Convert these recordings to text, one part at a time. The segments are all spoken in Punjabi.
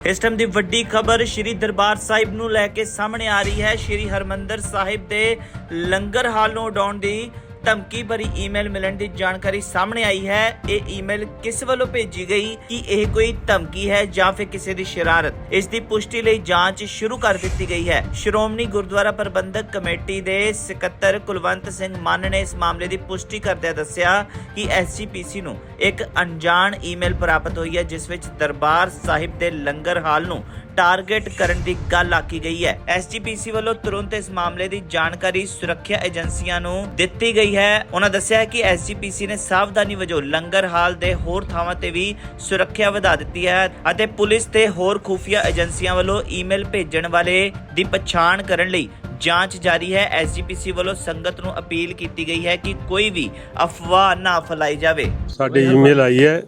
ਇਸ ਟਾਈਮ ਦੀ ਵੱਡੀ ਖਬਰ ਸ਼੍ਰੀ ਦਰਬਾਰ ਸਾਹਿਬ ਨੂੰ ਲੈ ਕੇ ਸਾਹਮਣੇ ਆ ਰਹੀ ਹੈ। ਸ਼੍ਰੀ ਹਰਮੰਦਰ ਸਾਹਿਬ ਦੇ ਲੰਗਰ ਹਾਲ ਨੂੰ ਉਡਾਉਣ ਦੀ ਧਮਕੀ ਭਰੀ ਈਮੇਲ ਮਿਲਣ ਦੀ ਜਾਣਕਾਰੀ ਸਾਹਮਣੇ ਆਈ ਹੈ। ਇਹ ਈਮੇਲ ਕਿਸ ਵੱਲੋਂ ਭੇਜੀ ਗਈ? ਕਿ ਇਹ ਕੋਈ ਧਮਕੀ ਹੈ ਜਾਂ ਫਿਰ ਕਿਸੇ ਦੀ ਸ਼ਰਾਰਤ? ਇਸ ਦੀ ਪੁਸ਼ਟੀ ਲਈ ਜਾਂਚ ਸ਼ੁਰੂ ਕਰ ਦਿੱਤੀ ਗਈ ਹੈ। ਸ਼੍ਰੋਮਣੀ ਗੁਰਦੁਆਰਾ ਪ੍ਰਬੰਧਕ ਕਮੇਟੀ ਦੇ ਸਕੱਤਰ ਕੁਲਵੰਤ ਸਿੰਘ ਮਾਨ ਨੇ ਇਸ ਮਾਮਲੇ ਦੀ ਪੁਸ਼ਟੀ ਕਰਦਿਆਂ ਦੱਸਿਆ ਕਿ ਐਸਜੀਪੀਸੀ ਨੂੰ ਇੱਕ ਅਣਜਾਣ ਈਮੇਲ ਪ੍ਰਾਪਤ ਹੋਈ ਹੈ, ਜਿਸ ਵਿੱਚ ਦਰਬਾਰ ਸਾਹਿਬ ਦੇ ਲੰਗਰ ਹਾਲ ਨੂੰ ਟਾਰਗੇਟ ਕਰਨ ਦੀ ਗੱਲ ਆਖੀ ਗਈ ਹੈ। ਐਸਜੀਪੀਸੀ ਵੱਲੋਂ ਤੁਰੰਤ ਇਸ ਮਾਮਲੇ ਦੀ ਜਾਣਕਾਰੀ ਸੁਰੱਖਿਆ ਏਜੰਸੀਆਂ ਨੂੰ ਦਿੱਤੀ ਗਈ ਹੈ। ਉਹਨਾਂ ਦੱਸਿਆ ਕਿ ਐਸਜੀਪੀਸੀ ਨੇ ਸਾਵਧਾਨੀ ਵਜੋਂ ਲੰਗਰ ਹਾਲ ਦੇ ਹੋਰ ਥਾਵਾਂ ਤੇ ਵੀ ਸੁਰੱਖਿਆ ਵਧਾ ਦਿੱਤੀ ਹੈ ਅਤੇ ਪੁਲਿਸ ਤੇ ਹੋਰ ਖੁਫੀਆ ਏਜੰਸੀਆਂ ਵੱਲੋਂ ਈਮੇਲ ਭੇਜਣ ਵਾਲੇ ਦੀ ਪਛਾਣ ਕਰਨ ਲਈ ਜਾਂਚ ਜਾਰੀ ਹੈ। ਐਸਜੀਪੀਸੀ ਵੱਲੋਂ ਸੰਗਤ ਨੂੰ ਅਪੀਲ ਕੀਤੀ ਗਈ ਹੈ ਕਿ ਕੋਈ ਵੀ ਅਫਵਾਹ ਨਾ ਫੈਲਾਈ ਜਾਵੇ। ਸਾਡੀ ਈਮੇਲ ਆਈ ਹੈ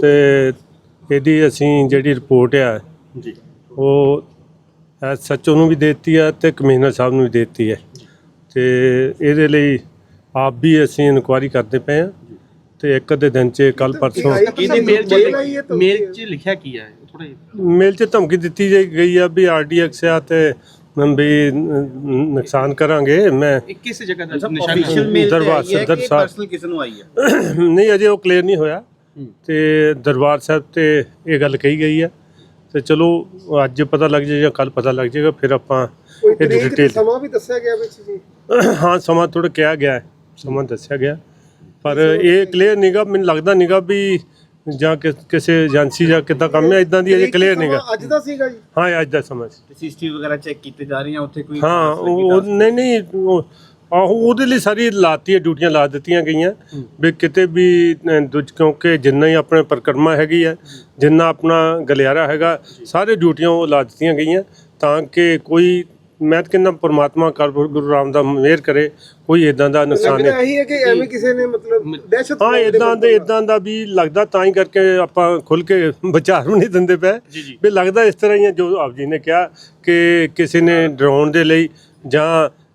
ਤੇ ਇਹਦੀ ਅਸੀਂ ਜਿਹੜੀ ਰਿਪੋਰਟ ਆ ਜੀ। ਉਹ ਸੱਚੋ ਨੂੰ ਵੀ ਦਿੱਤੀ ਆ ਤੇ ਕਮਿਸ਼ਨਰ ਸਾਹਿਬ ਨੂੰ ਵੀ ਦਿੱਤੀ ਹੈ। ਤੇ ਇਹਦੇ ਲਈ ਆਪ ਵੀ ਅਸੀਂ ਇਨਕੁਆਇਰੀ ਕਰਦੇ ਪਏ ਆ ਤੇ ਇੱਕ ਅੱਧੇ ਦਿਨ ਚ ਕੱਲ ਪਰਸੋਂ ਇਹਦੀ ਮੇਲ ਚ ਮੇਲ ਚ ਲਿਖਿਆ ਕੀ ਹੈ? ਥੋੜਾ ਮੇਲ ਚ ਧਮਕੀ ਦਿੱਤੀ ਗਈ ਆ ਵੀ ਆਰਡੀਐਕਸ ਆ ਤੇ ਵੀ ਨ- ਨੁਕਸਾਨ ਕਰਾਂਗੇ। ਮੈਂ ਕਿਸ ਜਗ੍ਹਾ ਦਾ ਅਫੀਸ਼ੀਅਲ ਨਿਸ਼ਾਨ ਮੇਲ ਦਰਬਾਰ ਹੈ ਸਦਰ ਸਾਹਿਬ। ਪਰਸਨਲ ਕਿਸ ਨੂੰ ਆਈ ਹੈ? ਨਹੀਂ ਅਜੇ ਉਹ ਕਲੀਅਰ ਨਹੀਂ ਹੋਇਆ। ਤੇ ਦਰਬਾਰ ਸਾਹਿਬ ਤੇ ਇਹ ਗੱਲ ਕਹੀ ਗਈ ਆ ਤੇ ਚਲੋ ਅੱਜ ਪਤਾ ਲੱਗ ਜਾਏ ਜਾਂ ਕੱਲ ਪਤਾ ਲੱਗ ਜਾਏਗਾ ਫਿਰ ਆਪਾਂ ਕੋਈ ਇਹਦੀ ਤਰੀਕ ਤੇ ਡਿਟੇਲ ਸਮਾਂ ਵੀ ਦੱਸਿਆ ਗਿਆ ਵਿੱਚ ਜੀ? ਹਾਂ ਸਮਾਂ ਥੋੜਾ ਕਿਹਾ ਗਿਆ ਹੈ, ਸਮਾਂ ਦੱਸਿਆ ਗਿਆ। ਪਰ ਇਹ ਕਲੀਅਰ ਨਹੀਂਗਾ ਮੈਨੂੰ ਲੱਗਦਾ ਨਹੀਂਗਾ ਵੀ ਜਾਂ ਕਿ- ਕਿਸੇ ਏਜੰਸੀ ਜਾਂ ਕਿੱਦਾਂ ਕੰਮ ਹੈ ਇਦਾਂ ਦੀ ਅਜੇ ਤਰੀਕ ਤੇ ਕਲੀਅਰ ਸਮਾਂ ਨਹੀਂਗਾ ਅੱਜ ਦਾ ਸੀਗਾ ਜੀ? ਹਾਂ ਅੱਜ ਦਾ ਸਮਾਂ ਸੀ। ਸੀਸੀਟੀਵੀ ਵਗੈਰਾ ਚੈੱਕ ਕੀਤੇ ਜਾ ਰਹੀਆਂ ਉੱਥੇ ਕੋਈ ਹਾਂ ਉਹ ਉਹ- ਨਹੀਂ ਨਹੀਂ ਉਹ- ਆਹੋ ਉਹਦੇ ਲਈ ਸਾਰੀ ਲਾਤੀ ਡਿਊਟੀਆਂ ਲਾ ਦਿੱਤੀਆਂ ਗਈਆਂ। ਵੀ ਕਿਤੇ ਵੀ ਦੂਜ ਕਿਉਂਕਿ ਜਿੰਨਾ ਹੀ ਆਪਣੇ ਪਰਿਕਰਮਾ ਹੈਗੀ ਹੈ। ਜਿੰਨਾ ਆਪਣਾ ਗਲਿਆਰਾ ਹੈਗਾ ਸਾਰੇ ਡਿਊਟੀਆਂ ਉਹ ਲਾ ਦਿੱਤੀਆਂ ਗਈਆਂ ਤਾਂ ਕਿ ਕੋਈ ਮੈਂ ਤਾਂ ਕਹਿੰਦਾ ਪਰਮਾਤਮਾ ਕਰ ਗੁਰੂ ਰਾਮ ਦਾ ਮਿਹਰ ਕਰੇ ਕੋਈ ਇਦਾਂ ਦਾ ਨੁਕਸਾਨ ਲੱਗਦਾ ਨਹੀਂ। ਇਹੀ ਹੈ ਕਿ ਐਵੇਂ ਕਿਸੇ ਨੇ ਮਤਲਬ ਦਹਿਸ਼ਤ ਹਾਂ ਇਦਾਂ ਦੇ ਇਦਾਂ ਦਾ ਵੀ ਲੱਗਦਾ ਤਾਂ ਹੀ ਕਰਕੇ ਆਪਾਂ ਖੁੱਲ ਕੇ ਵਿਚਾਰ ਵੀ ਨਹੀਂ ਦਿੰਦੇ ਪਏ। ਵੀ ਲੱਗਦਾ ਇਸ ਤਰ੍ਹਾਂ ਹੀ ਹੈ ਜੋ ਆਪ ਜੀ ਨੇ ਕਿਹਾ ਕਿ ਕਿਸੇ ਨੇ ਡਰਾਉਣ ਦੇ ਲਈ ਜਾਂ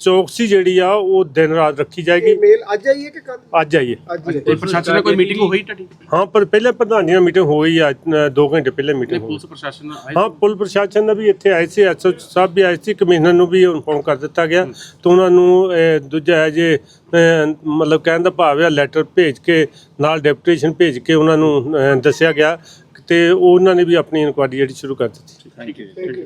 ਚੌਕਸੀ ਜਿਹੜੀ ਆ ਉਹ ਦਿਨ ਰਾਤ ਰੱਖੀ ਜਾਏਗੀ। ਮੇਲ ਅੱਜ ਆਈ ਹੈ ਕਿ ਕੱਲ ਅੱਜ ਆਈਏ ਅੱਜ ਹੀ ਹੈ। ਤੇ ਪ੍ਰਸ਼ਾਸਨ ਨਾਲ ਕੋਈ ਮੀਟਿੰਗ ਹੋਈ ਤੁਹਾਡੀ? ਹਾਂ ਪਰ ਪਹਿਲੇ ਪ੍ਰਧਾਨੀਆਂ ਮੀਟਿੰਗ ਹੋ ਗਈ ਆ ਅ, ਦੋ ਘੰਟੇ ਪਹਿਲੇ ਮੀਟਿੰਗ ਹੋ ਪੁਲਿਸ ਪ੍ਰਸ਼ਾਸਨ ਆਏ ਹਾਂ ਪੁਲ ਪ੍ਰਸ਼ਾਸਨ ਦਾ ਵੀ ਇੱਥੇ ਆਏ ਸੀ ਐਸਓ ਸਾਹਿਬ ਵੀ ਆਏ ਸੀ ਕਮਿਸ਼ਨਰ ਨੂੰ ਵੀ ਇਨਫੋਰਮ ਕਰ ਦਿੱਤਾ ਗਿਆ। ਤੇ ਉਹਨਾਂ ਨੂੰ ਦੂਜਾ ਹੈ ਜੇ ਅਹ, ਮਤਲਬ ਕਹਿਣ ਦਾ ਭਾਵ ਹੈ ਲੈਟਰ ਭੇਜ ਕੇ ਨਾਲ ਡੈਪੂਟੇਸ਼ਨ ਭੇਜ ਕੇ ਉਹਨਾਂ ਨੂੰ ਅਹ, ਦੱਸਿਆ ਗਿਆ। ਤੇ ਉਹਨਾਂ ਨੇ ਵੀ ਆਪਣੀ ਇਨਕੁਆਇਰੀ ਜਿਹੜੀ ਸ਼ੁਰੂ ਕਰ ਦਿੱਤੀ। Thank you.